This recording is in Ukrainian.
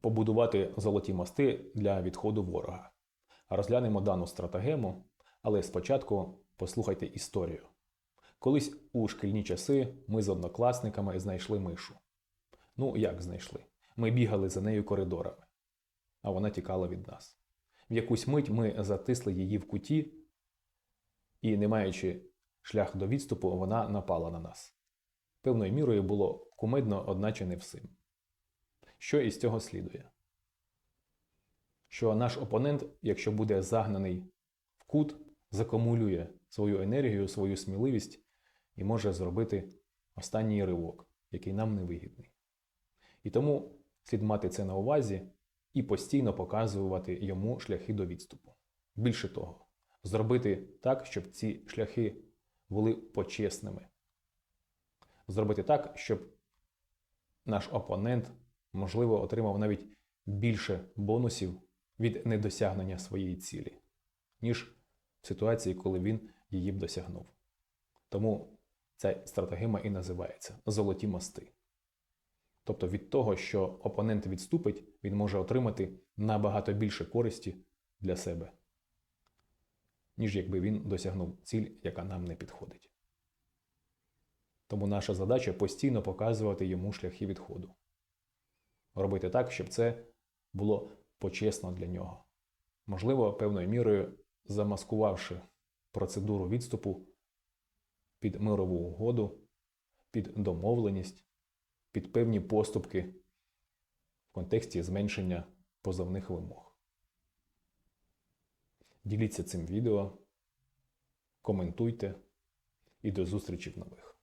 побудувати золоті мости для відходу ворога. Розглянемо дану стратегему, але спочатку послухайте історію. Колись у шкільні часи ми з однокласниками знайшли мишу. Ну, як знайшли? Ми бігали за нею коридорами, а вона тікала від нас. В якусь мить ми затисли її в куті, і, не маючи шлях до відступу, вона напала на нас. Певною мірою було кумедно, одначе не всім. Що із цього слідує? Що наш опонент, якщо буде загнаний в кут, закумулює свою енергію, свою сміливість і може зробити останній ривок, який нам не вигідний. І тому слід мати це на увазі і постійно показувати йому шляхи до відступу. Більше того, зробити так, щоб ці шляхи були почесними. Зробити так, щоб наш опонент, можливо, отримав навіть більше бонусів від недосягнення своєї цілі, ніж в ситуації, коли він її б досягнув. Тому ця стратегема і називається Золоті мости. Тобто від того, що опонент відступить, він може отримати набагато більше користі для себе, ніж якби він досягнув ціль, яка нам не підходить. Тому наша задача постійно показувати йому шляхи відходу. Робити так, щоб це було почесно для нього. Можливо, певною мірою замаскувавши процедуру відступу під мирову угоду, під домовленість, під певні поступки в контексті зменшення позовних вимог. Діліться цим відео, коментуйте і до зустрічі в нових.